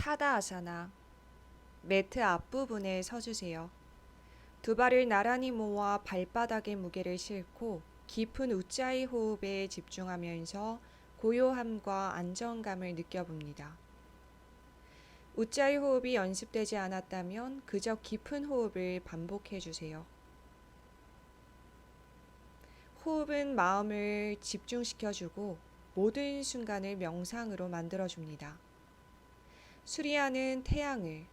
타다 아사나. 매트 앞부분에 서주세요. 두 발을 나란히 모아 발바닥에 무게를 싣고 깊은 우짜이 호흡에 집중하면서 고요함과 안정감을 느껴봅니다. 우짜이 호흡이 연습되지 않았다면 그저 깊은 호흡을 반복해 주세요. 호흡은 마음을 집중시켜주고 모든 순간을 명상으로 만들어줍니다. 수리아는 태양을,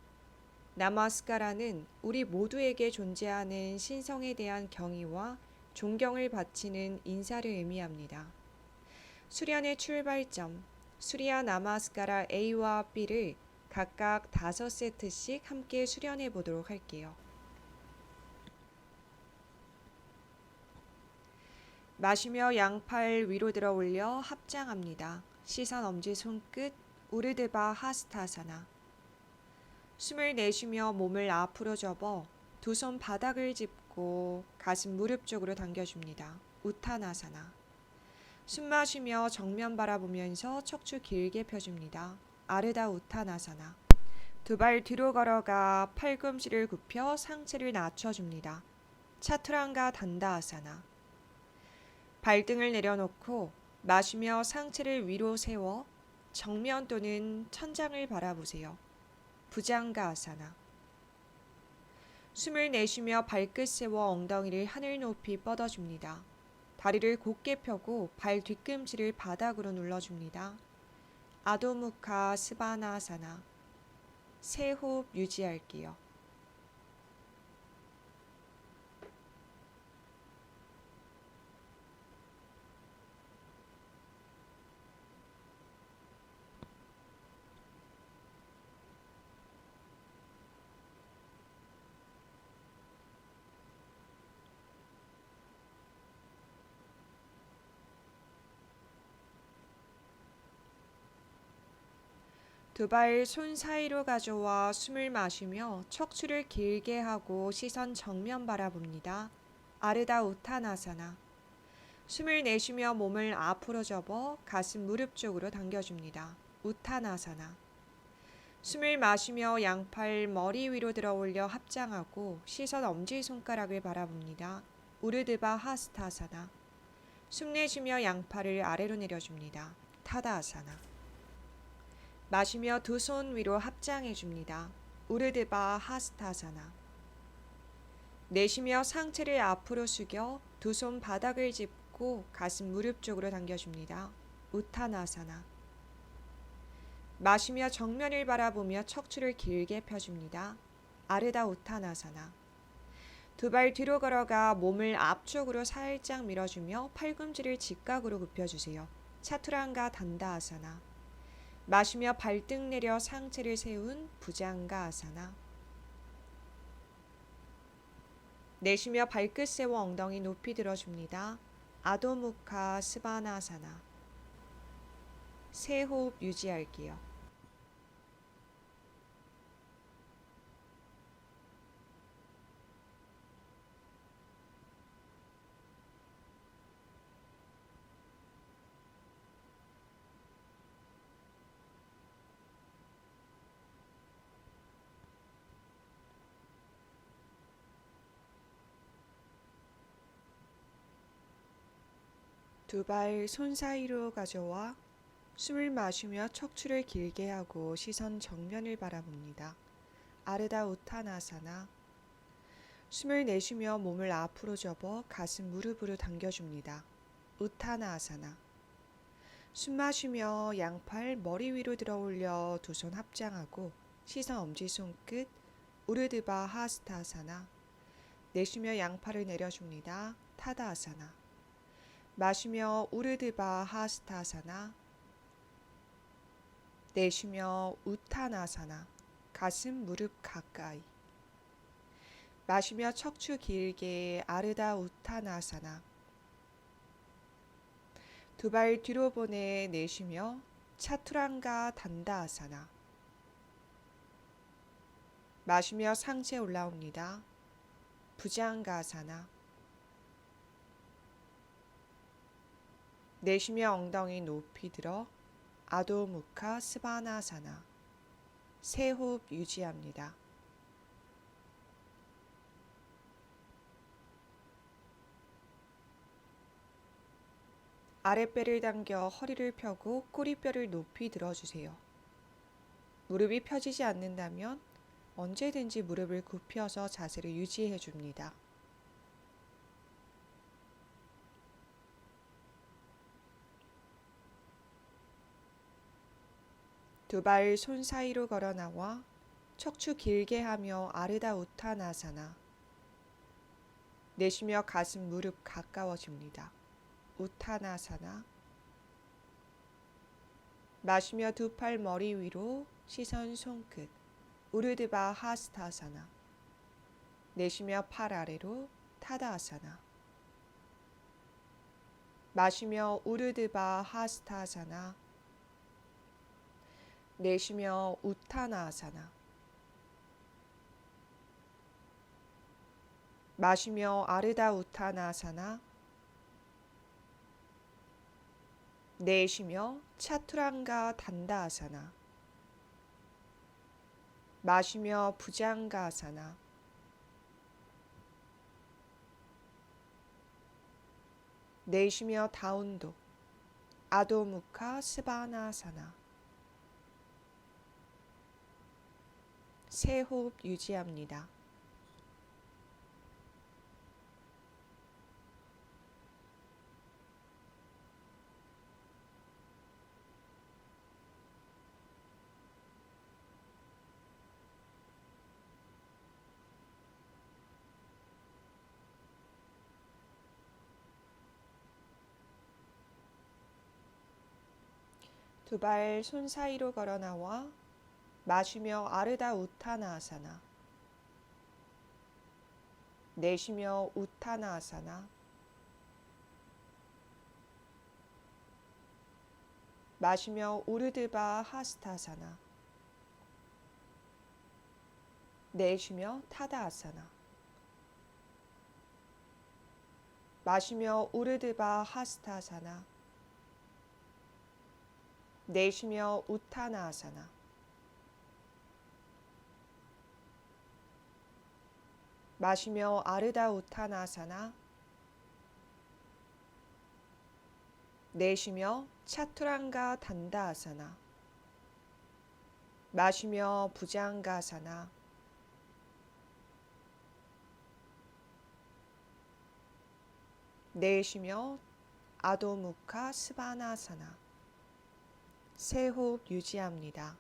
나마스카라는 우리 모두에게 존재하는 신성에 대한 경의와 존경을 바치는 인사를 의미합니다. 수련의 출발점, 수리아 나마스카라 A와 B를 각각 다섯 세트씩 함께 수련해 보도록 할게요. 마시며 양팔 위로 들어 올려 합장합니다. 시선 엄지 손끝 우르드바 하스타사나. 숨을 내쉬며 몸을 앞으로 접어 두 손 바닥을 짚고 가슴 무릎 쪽으로 당겨줍니다. 우타나사나. 숨 마시며 정면 바라보면서 척추 길게 펴줍니다. 아르다 우타나사나. 두 발 뒤로 걸어가 팔꿈치를 굽혀 상체를 낮춰줍니다. 차투랑가 단다아사나. 발등을 내려놓고 마시며 상체를 위로 세워 정면 또는 천장을 바라보세요. 부장가 아사나. 숨을 내쉬며 발끝 세워 엉덩이를 하늘 높이 뻗어줍니다. 다리를 곧게 펴고 발 뒤꿈치를 바닥으로 눌러줍니다. 아도무카 스바나사나. 세 호흡 유지할게요. 두 발 손 사이로 가져와 숨을 마시며 척추를 길게 하고 시선 정면 바라봅니다. 아르다 우타나사나. 숨을 내쉬며 몸을 앞으로 접어 가슴 무릎 쪽으로 당겨줍니다. 우타나사나. 숨을 마시며 양팔 머리 위로 들어 올려 합장하고 시선 엄지손가락을 바라봅니다. 우르드바 하스타사나. 숨 내쉬며 양팔을 아래로 내려줍니다. 타다아사나. 마시며 두 손 위로 합장해 줍니다. 우르드바 하스타사나. 내쉬며 상체를 앞으로 숙여 두 손 바닥을 짚고 가슴 무릎 쪽으로 당겨줍니다. 우타나사나. 마시며 정면을 바라보며 척추를 길게 펴줍니다. 아르다 우타나사나. 두 발 뒤로 걸어가 몸을 앞쪽으로 살짝 밀어주며 팔꿈치를 직각으로 굽혀주세요. 차투랑가 단다아사나. 마시며 발등 내려 상체를 세운 부장가 아사나. 내쉬며 발끝 세워 엉덩이 높이 들어줍니다. 아도무카 스바나사나. 세 호흡 유지할게요. 두 발 손 사이로 가져와 숨을 마시며 척추를 길게 하고 시선 정면을 바라봅니다. 아르다 우타나사나. 숨을 내쉬며 몸을 앞으로 접어 가슴 무릎으로 당겨줍니다. 우타나아사나. 숨 마시며 양팔 머리 위로 들어 올려 두 손 합장하고 시선 엄지손끝 우르드바 하스타아사나. 내쉬며 양팔을 내려줍니다. 타다아사나. 마시며 우르드바 하스타사나 내쉬며 우타나사나 가슴 무릎 가까이. 마시며 척추 길게 아르다 우타나사나. 두 발 뒤로 보내 내쉬며 차투랑가 단다아사나. 마시며 상체 올라옵니다. 부장가사나 내쉬며 엉덩이 높이 들어 아도무카 스바나사나 세 호흡 유지합니다. 아랫배를 당겨 허리를 펴고 꼬리뼈를 높이 들어주세요. 무릎이 펴지지 않는다면 언제든지 무릎을 굽혀서 자세를 유지해 줍니다. 두 발 손 사이로 걸어 나와 척추 길게 하며 아르다 우타나사나. 내쉬며 가슴 무릎 가까워집니다. 우타나사나. 마시며 두 팔 머리 위로 시선 손끝 우르드바 하스타사나. 내쉬며 팔 아래로 타다아사나. 마시며 우르드바 하스타사나 내쉬며 우타나아사나 마시며 아르다 우타나아사나 내쉬며 차투랑가 단다아사나 마시며 부장가아사나 내쉬며 다운독 아도무카 스바나사나 세 호흡 유지합니다. 두발손 사이로 걸어 나와 마시며 아르다 우타나아사나. 내쉬며 우타나아사나. 마시며 우르드바 하스타사나. 내쉬며 타다아사나. 마시며 우르드바 하스타사나. 내쉬며 우타나아사나 마시며 아르다 우타나사나 내쉬며 차투랑가 단다아사나 마시며 부장가사나 내쉬며 아도무카 스바나사나 세 호흡 유지합니다.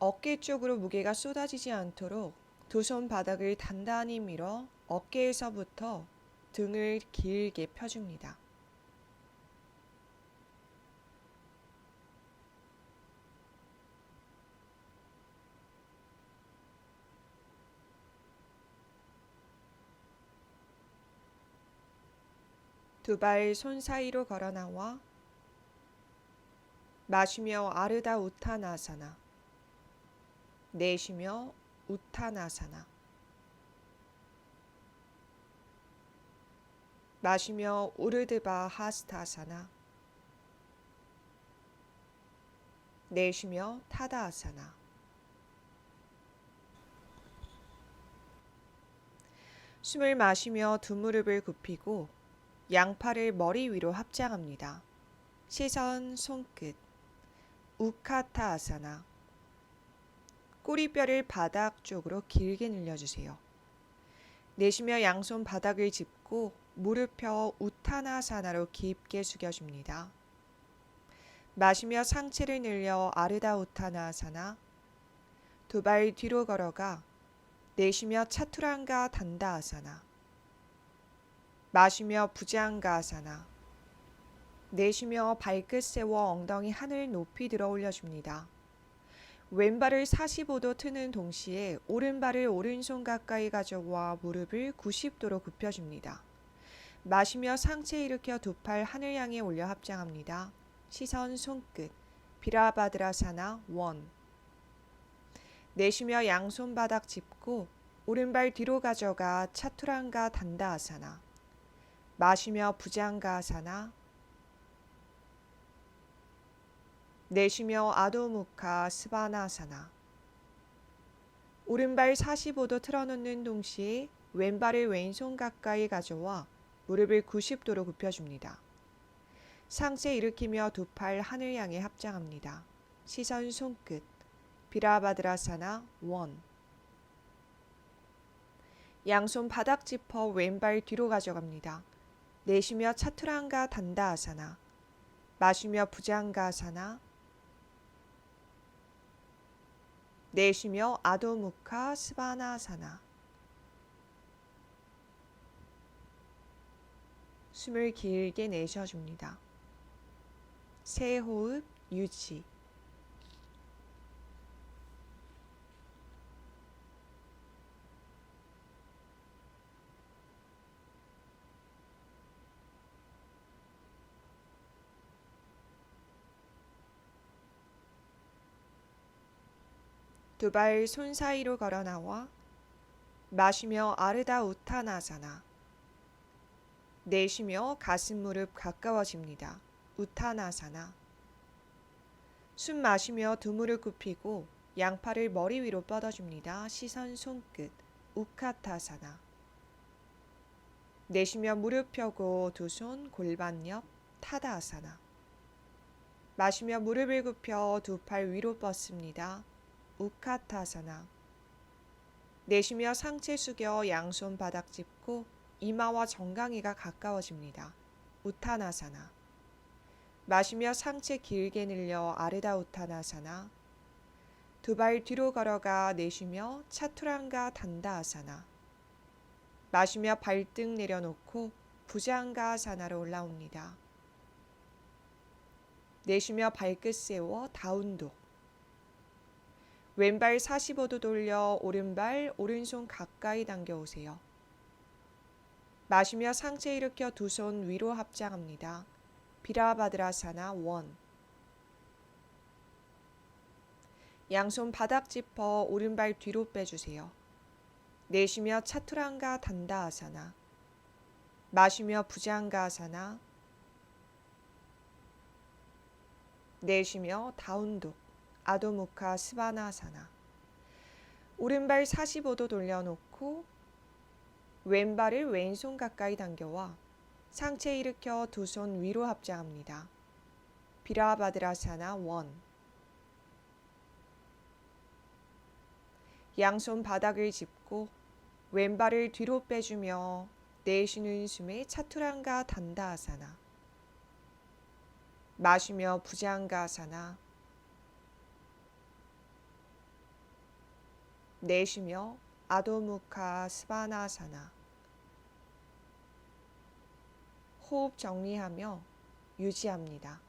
어깨 쪽으로 무게가 쏟아지지 않도록 두 손 바닥을 단단히 밀어 어깨에서부터 등을 길게 펴줍니다. 두 발 손 사이로 걸어 나와 마시며 아르다 우타나사나 내쉬며 우타나사나. 마시며 우르드바 하스타사나. 내쉬며 타다아사나. 숨을 마시며 두 무릎을 굽히고 양팔을 머리 위로 합장합니다. 시선 손끝. 우카타아사나 꼬리뼈를 바닥 쪽으로 길게 늘려주세요. 내쉬며 양손 바닥을 짚고 무릎 펴 우타나사나로 깊게 숙여줍니다. 마시며 상체를 늘려 아르다 우타나사나 두 발 뒤로 걸어가 내쉬며 차투랑가 단다 아사나 마시며 부장가 아사나 내쉬며 발끝 세워 엉덩이 하늘 높이 들어 올려줍니다. 왼발을 45도 트는 동시에 오른발을 오른손 가까이 가져와 무릎을 90도로 굽혀줍니다. 마시며 상체 일으켜 두 팔 하늘 향해 올려 합장합니다. 시선 손끝 비라바드라사나 원 내쉬며 양손 바닥 짚고 오른발 뒤로 가져가 차투랑가 단다아사나 마시며 부장가아사나 내쉬며 아도무카 스바나사나 오른발 45도 틀어놓는 동시에 왼발을 왼손 가까이 가져와 무릎을 90도로 굽혀줍니다. 상체 일으키며 두 팔 하늘 향해 합장합니다. 시선 손끝 비라바드라사나 원 양손 바닥 짚어 왼발 뒤로 가져갑니다. 내쉬며 차투랑가 단다아사나 마시며 부장가아사나 내쉬며 아도무카 스바나사나 숨을 길게 내쉬어줍니다. 세 호흡 유지 두 발 손 사이로 걸어 나와 마시며 아르다 우타나사나 내쉬며 가슴 무릎 가까워집니다. 우타나사나 숨 마시며 두 무릎 굽히고 양팔을 머리 위로 뻗어줍니다. 시선 손끝 우카타사나 내쉬며 무릎 펴고 두 손 골반 옆 타다아사나 마시며 무릎을 굽혀 두 팔 위로 뻗습니다. 우카타사나. 내쉬며 상체 숙여 양손 바닥 짚고 이마와 정강이가 가까워집니다. 우타나사나. 마시며 상체 길게 늘려 아르다 우타나사나. 두 발 뒤로 걸어가 내쉬며 차투랑가 단다아사나. 마시며 발등 내려놓고 부장가아사나로 올라옵니다. 내쉬며 발끝 세워 다운독 왼발 45도 돌려 오른발 오른손 가까이 당겨 오세요. 마시며 상체 일으켜 두 손 위로 합장합니다. 비라바드라사나 원 양손 바닥 짚어 오른발 뒤로 빼주세요. 내쉬며 차투랑가 단다아사나 마시며 부장가아사나 내쉬며 다운독 아도무카 스바나사나. 오른발 45도 돌려놓고 왼발을 왼손 가까이 당겨와 상체 일으켜 두 손 위로 합장합니다. 비라바드라사나 원. 양손 바닥을 짚고 왼발을 뒤로 빼주며 내쉬는 숨에 차투랑가 단다아사나. 마시며 부장가아사나 내쉬며 아도무카 스바나사나 호흡 정리하며 유지합니다.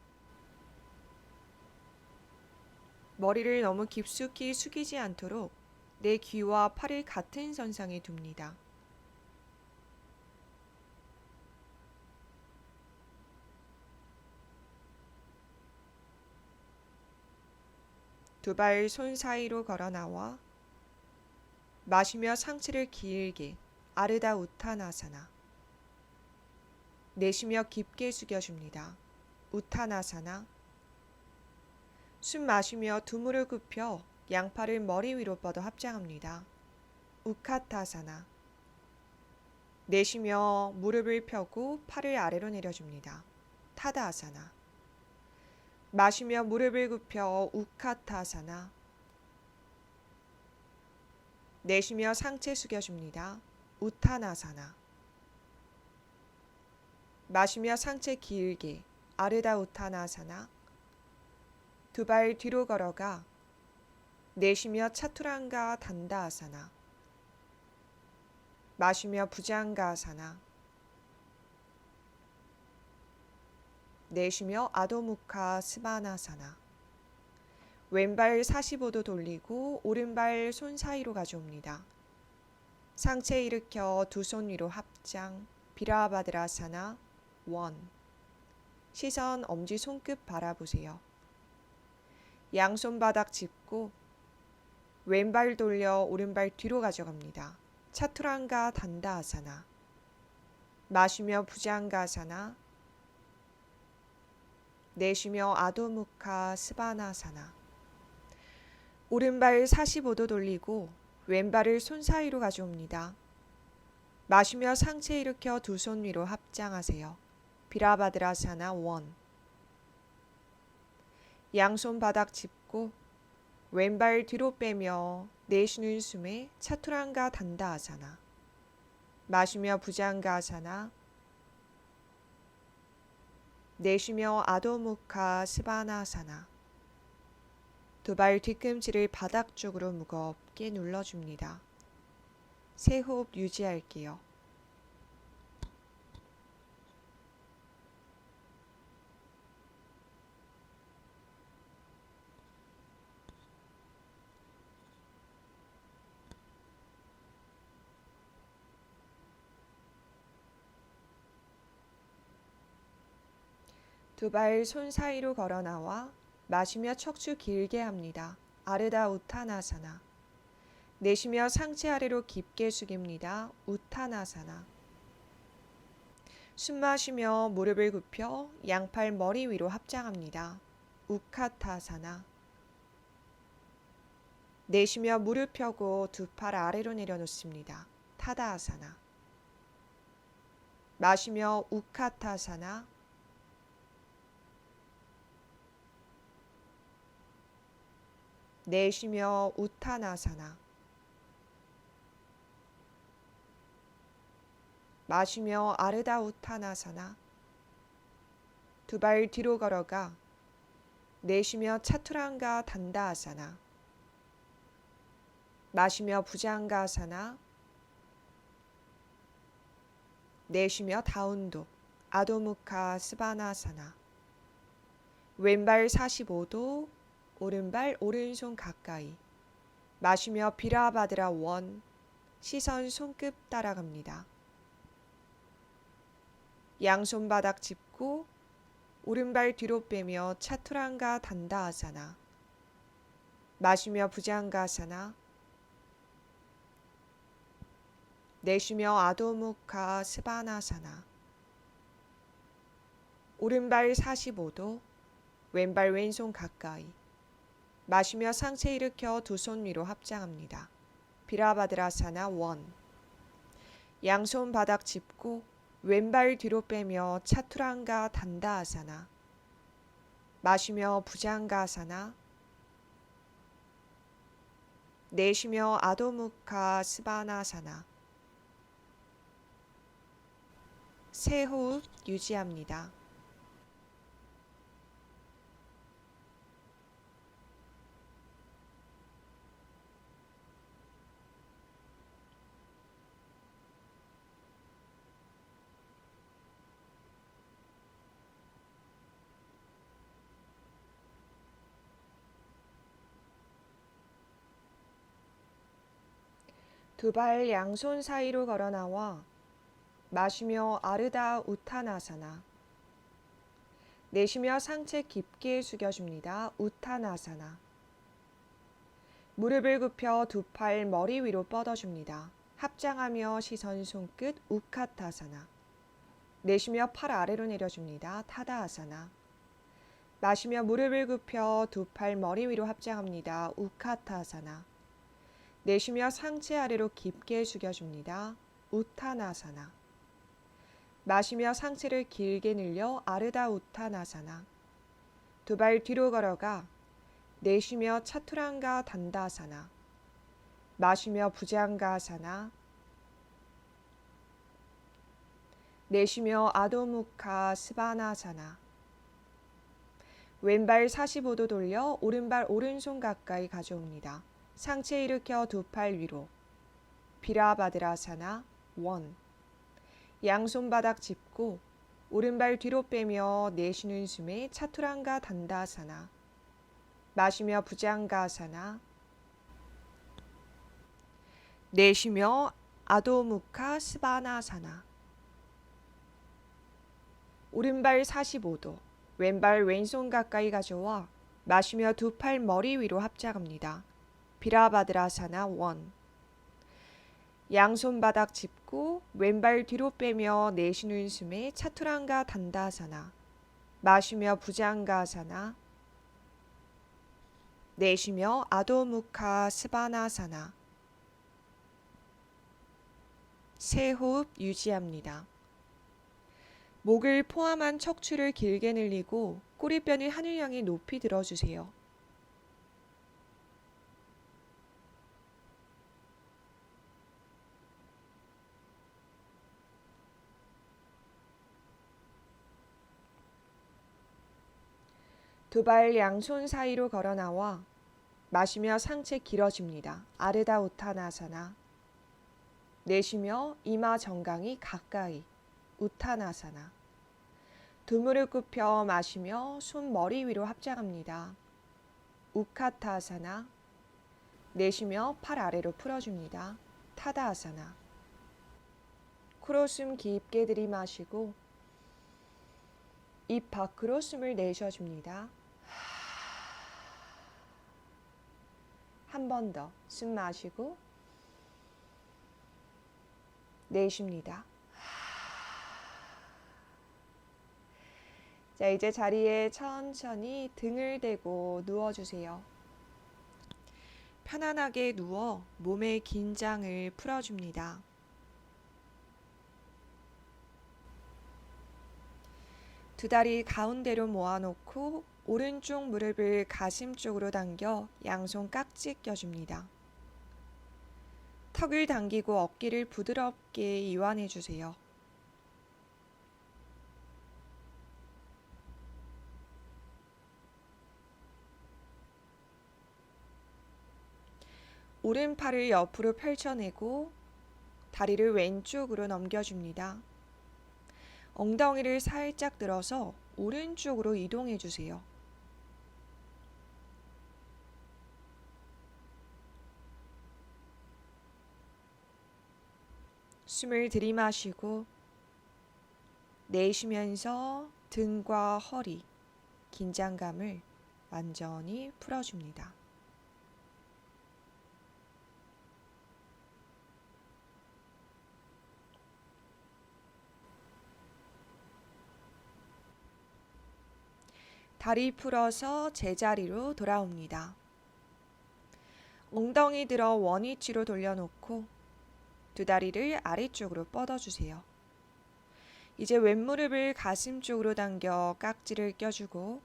머리를 너무 깊숙이 숙이지 않도록 내 귀와 팔을 같은 선상에 둡니다. 두 발 손 사이로 걸어 나와 마시며 상체를 길게 아르다 우타나사나 내쉬며 깊게 숙여줍니다. 우타나사나 숨 마시며 두 무를 굽혀 양팔을 머리 위로 뻗어 합장합니다. 우카타사나 내쉬며 무릎을 펴고 팔을 아래로 내려줍니다. 타다아사나 마시며 무릎을 굽혀 우카타사나 내쉬며 상체 숙여줍니다. 우타나사나. 마시며 상체 길게 아르다 우타나사나. 두 발 뒤로 걸어가 내쉬며 차투랑가 단다아사나. 마시며 부장가아사나. 내쉬며 아도무카 스바나사나 왼발 45도 돌리고 오른발 손 사이로 가져옵니다. 상체 일으켜 두 손 위로 합장 비라바드라사나 원 시선 엄지 손끝 바라보세요. 양손 바닥 짚고 왼발 돌려 오른발 뒤로 가져갑니다. 차투랑가 단다아사나 마시며 부장가아사나 내쉬며 아도무카 스바나사나 오른발 45도 돌리고 왼발을 손 사이로 가져옵니다. 마시며 상체 일으켜 두 손 위로 합장하세요. 비라바드라사나 원 양손 바닥 짚고 왼발 뒤로 빼며 내쉬는 숨에 차투랑가 단다아사나 마시며 부장가아사나 내쉬며 아도무카 스바나사나 두발 뒤꿈치를 바닥 쪽으로 무겁게 눌러줍니다. 세 호흡 유지할게요. 두 발 손 사이로 걸어 나와 마시며 척추 길게 합니다. 아르다 우타나사나. 내쉬며 상체 아래로 깊게 숙입니다. 우타나사나. 숨 마시며 무릎을 굽혀 양팔 머리 위로 합장합니다. 우카타사나. 내쉬며 무릎 펴고 두 팔 아래로 내려놓습니다. 타다아사나. 마시며 우카타사나. 내쉬며 우타나사나. 마시며 아르다 우타나사나. 두 발 뒤로 걸어가 내쉬며 차투랑가 단다아사나. 마시며 부장가아사나. 내쉬며 다운도 아도무카 스바나사나. 왼발 45도 오른발 오른손 가까이. 마시며 비라바드라 원. 시선 손끝 따라갑니다. 양손 바닥 짚고 오른발 뒤로 빼며 차투랑가 단다아사나. 마시며 부장가아사나. 내쉬며 아도무카 스바나사나. 오른발 45도 왼발 왼손 가까이 마시며 상체 일으켜 두 손 위로 합장합니다. 비라바드라사나 원 양손 바닥 짚고 왼발 뒤로 빼며 차투랑가 단다아사나 마시며 부장가아사나 내쉬며 아도무카 스바나사나 세 호흡 유지합니다. 두 발 양손 사이로 걸어 나와 마시며 아르다 우타나사나 내쉬며 상체 깊게 숙여줍니다. 우타나사나 무릎을 굽혀 두 팔 머리 위로 뻗어줍니다. 합장하며 시선 손끝 우카타사나 내쉬며 팔 아래로 내려줍니다. 타다아사나 마시며 무릎을 굽혀 두 팔 머리 위로 합장합니다. 우카타사나 내쉬며 상체 아래로 깊게 숙여줍니다. 우타나사나. 마시며 상체를 길게 늘려 아르다 우타나사나. 두 발 뒤로 걸어가 내쉬며 차투랑가 단다사나. 마시며 부장가사나. 내쉬며 아도무카 스바나사나. 왼발 45도 돌려 오른발 오른손 가까이 가져옵니다. 상체 일으켜 두 팔 위로. 비라바드라사나 원. 양손 바닥 짚고 오른발 뒤로 빼며 내쉬는 숨에 차투랑가 단다사나. 마시며 부장가사나. 내쉬며 아도무카 스바나사나. 오른발 45도, 왼발 왼손 가까이 가져와 마시며 두 팔 머리 위로 합작합니다. 비라바드라사나 원 양손 바닥 짚고 왼발 뒤로 빼며 내쉬는 숨에 차투랑가 단다사나 마시며 부장가사나 내쉬며 아도무카 스바나사나 세 호흡 유지합니다. 목을 포함한 척추를 길게 늘리고 꼬리뼈를 하늘 향해 높이 들어주세요. 두 발 양손 사이로 걸어 나와 마시며 상체 길어집니다. 아르다 우타나사나. 내쉬며 이마 정강이 가까이. 우타나사나. 두 무릎 굽혀 마시며 손 머리 위로 합장합니다. 우카타사나. 내쉬며 팔 아래로 풀어줍니다. 타다아사나. 코로 숨 깊게 들이마시고 입 밖으로 숨을 내쉬어줍니다. 한 번 더 숨 마시고 내쉽니다. 자, 이제 자리에 천천히 등을 대고 누워주세요. 편안하게 누워 몸의 긴장을 풀어줍니다. 두 다리 가운데로 모아놓고 오른쪽 무릎을 가슴 쪽으로 당겨 양손 깍지 껴줍니다. 턱을 당기고 어깨를 부드럽게 이완해 주세요. 오른팔을 옆으로 펼쳐내고 다리를 왼쪽으로 넘겨줍니다. 엉덩이를 살짝 들어서 오른쪽으로 이동해 주세요. 숨을 들이마시고 내쉬면서 등과 허리, 긴장감을 완전히 풀어줍니다. 다리 풀어서 제자리로 돌아옵니다. 엉덩이 들어 원위치로 돌려놓고 두 다리를 아래쪽으로 뻗어주세요. 이제 왼무릎을 가슴 쪽으로 당겨 깍지를 껴주고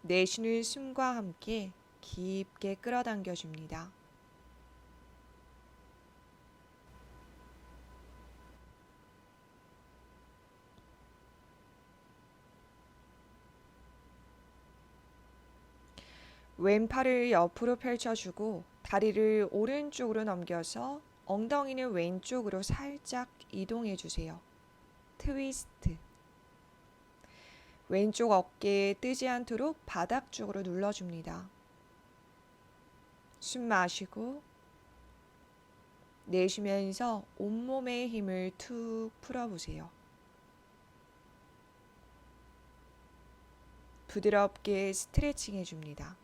내쉬는 숨과 함께 깊게 끌어당겨 줍니다. 왼팔을 옆으로 펼쳐주고 다리를 오른쪽으로 넘겨서 엉덩이는 왼쪽으로 살짝 이동해 주세요. 트위스트. 왼쪽 어깨에 뜨지 않도록 바닥 쪽으로 눌러줍니다. 숨 마시고 내쉬면서 온몸의 힘을 툭 풀어보세요. 부드럽게 스트레칭 해줍니다.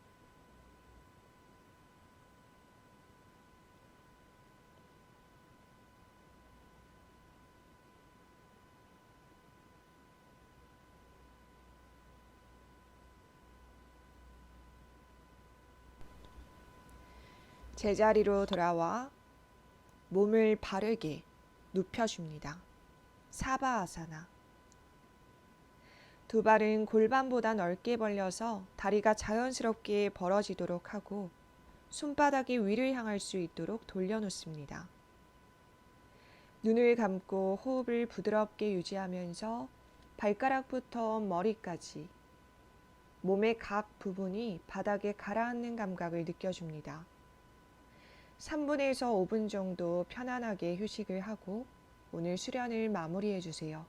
제자리로 돌아와 몸을 바르게 눕혀줍니다. 사바아사나. 두 발은 골반보다 넓게 벌려서 다리가 자연스럽게 벌어지도록 하고 손바닥이 위를 향할 수 있도록 돌려놓습니다. 눈을 감고 호흡을 부드럽게 유지하면서 발가락부터 머리까지 몸의 각 부분이 바닥에 가라앉는 감각을 느껴줍니다. 3분에서 5분 정도 편안하게 휴식을 하고 오늘 수련을 마무리해 주세요.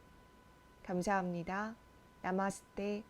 감사합니다. 나마스테.